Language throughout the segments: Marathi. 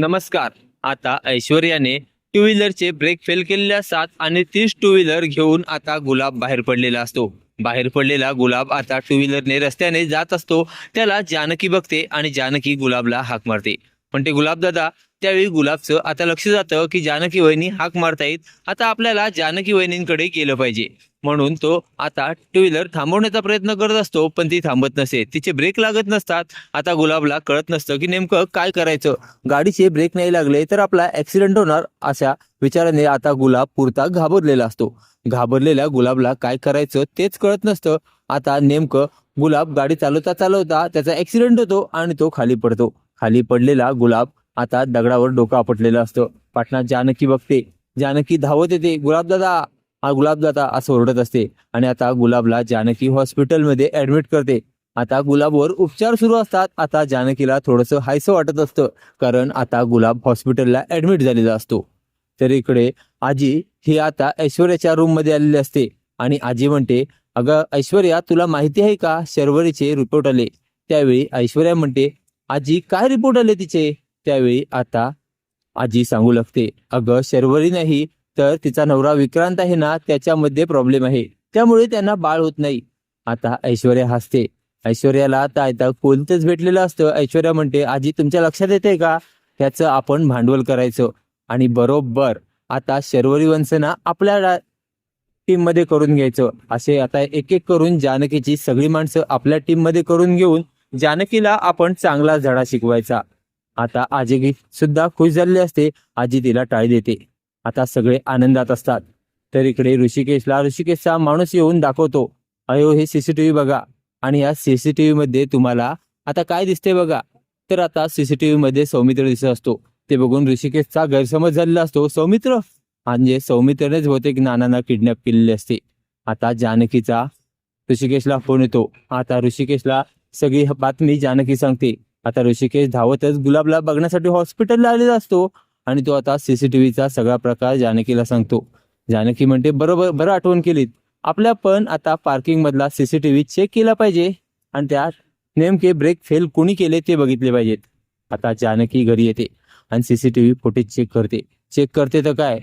नमस्कार. आता ऐश्वर्याने टू व्हीलरचे ब्रेक फेल केलेले असतात आणि तीच टू व्हीलर घेऊन आता गुलाब बाहेर पडलेला असतो. बाहेर पडलेला गुलाब आता टू व्हीलरने रस्त्याने जात असतो. त्याला जानकी बघते आणि जानकी गुलाबला हाक मारते. पण ते गुलाबदादा त्यावेळी गुलाबचं आता लक्ष जातं की जानकी वहिनी हाक मारतायत. आता आपल्याला जानकी वहिनींकडे गेलं पाहिजे. म्हणून तो आता टू व्हीलर थांबवण्याचा प्रयत्न करत असतो पण ती थांबत नसे. तिचे ब्रेक लागत नसतात. आता गुलाबला कळत नसतं की नेमकं काय करायचं? गाडीचे ब्रेक नाही लागले तर आपला ऍक्सिडेंट होणार अशा विचाराने आता गुलाब पुरता घाबरलेला असतो. घाबरलेल्या गुलाबला काय करायचं तेच कळत नसतं. आता नेमकं गुलाब गाडी चालवता चालवता त्याचा ऍक्सिडेंट होतो आणि तो खाली पडतो. खाली पडलेला गुलाब आता दगडावर डोकं आपटलेलं असतं. पाटणा जानकी बघते. जानकी धावत येते. गुलाब दादा हा गुलाब दादा असं ओरडत असते. आणि आता गुलाबला जानकी हॉस्पिटलमध्ये ऍडमिट करते. आता गुलाबवर उपचार सुरू असतात. आता जानकीला थोडंसं हायसं वाटत असतं. कारण आता गुलाब हॉस्पिटलला ऍडमिट झालेला असतो. तर इकडे आजी ही आता ऐश्वर्याच्या रूममध्ये आलेली असते. आणि आजी म्हणते अगं ऐश्वर्या तुला माहिती आहे का? शर्वरीचे रिपोर्ट आले. त्यावेळी ऐश्वर्या म्हणते आजी काय रिपोर्ट आले तिचे? त्यावेळी आता आजी सांगू लागते. अगं शर्वरी नाही तर तिचा नवरा विक्रांत आहे ना त्याच्यामध्ये प्रॉब्लेम आहे. त्यामुळे त्यांना बाळ होत नाही. आता ऐश्वर्या हसते. ऐश्वर्याला आता आता कोणतंच भेटलेलं असतं. ऐश्वर्या म्हणते आजी तुमच्या लक्षात येते का? त्याचं आपण भांडवल करायचं. आणि बरोबर आता शर्वरी वंशना आपल्या टीममध्ये करून घ्यायचं. असे आता एक एक करून जानकीची सगळी माणसं आपल्या टीममध्ये करून घेऊन जानकीला आपण चांगला धडा शिकवायचा. आता आजी सुद्धा खुश झालेली असते. आजी तिला टाळी देते. आता सगळे आनंदात असतात. तर इकडे ऋषिकेशला ऋषिकेशचा माणूस येऊन दाखवतो. अयो हे सीसीटीव्ही बघा. आणि या सीसीटीव्ही मध्ये तुम्हाला आता काय दिसते बघा? तर आता सीसीटीव्ही मध्ये सौमित्र दिसत असतो. ते बघून ऋषिकेशचा गैरसमज झालेला असतो. सौमित्र? म्हणजे सौमित्रनेच बहुतेक नानांना किडनॅप केलेले असते. आता जानकीचा ऋषिकेशला फोन येतो. आता ऋषिकेशला सगळी बातमी जानकी सांगते. आता ऋषिकेश धावतच गुलाबला बघण्यासाठी हॉस्पिटलला आलेला असतो आणि तो आता सीसीटीव्हीचा सगळा प्रकार जानकीला सांगतो. जानकी म्हणते बरोबर बरं आठवण केलीत. आपल्या पण आता पार्किंग मधला सीसीटीव्ही चेक केला पाहिजे. आणि त्यात नेमके ब्रेक फेल कोणी केले ते बघितले पाहिजेत. आता जानकी घरी येते आणि सीसीटीव्ही फुटेज चेक करते. चेक करते तर काय?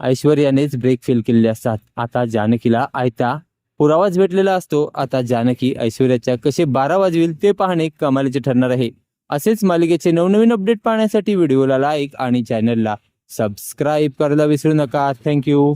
ऐश्वर्यानेच ब्रेक फेल केलेले असतात. आता जानकीला आयता पुरावाच भेटलेला असतो. आता जानकी ऐश्वर्याच्या कसे बारा वाजविल ते पाहणे कमालीचे ठरणार आहे. असेच मालिकेचे नवनवीन अपडेट पाहण्यासाठी व्हिडिओला लाईक आणि चॅनलला सबस्क्राईब करायला विसरू नका. थँक्यू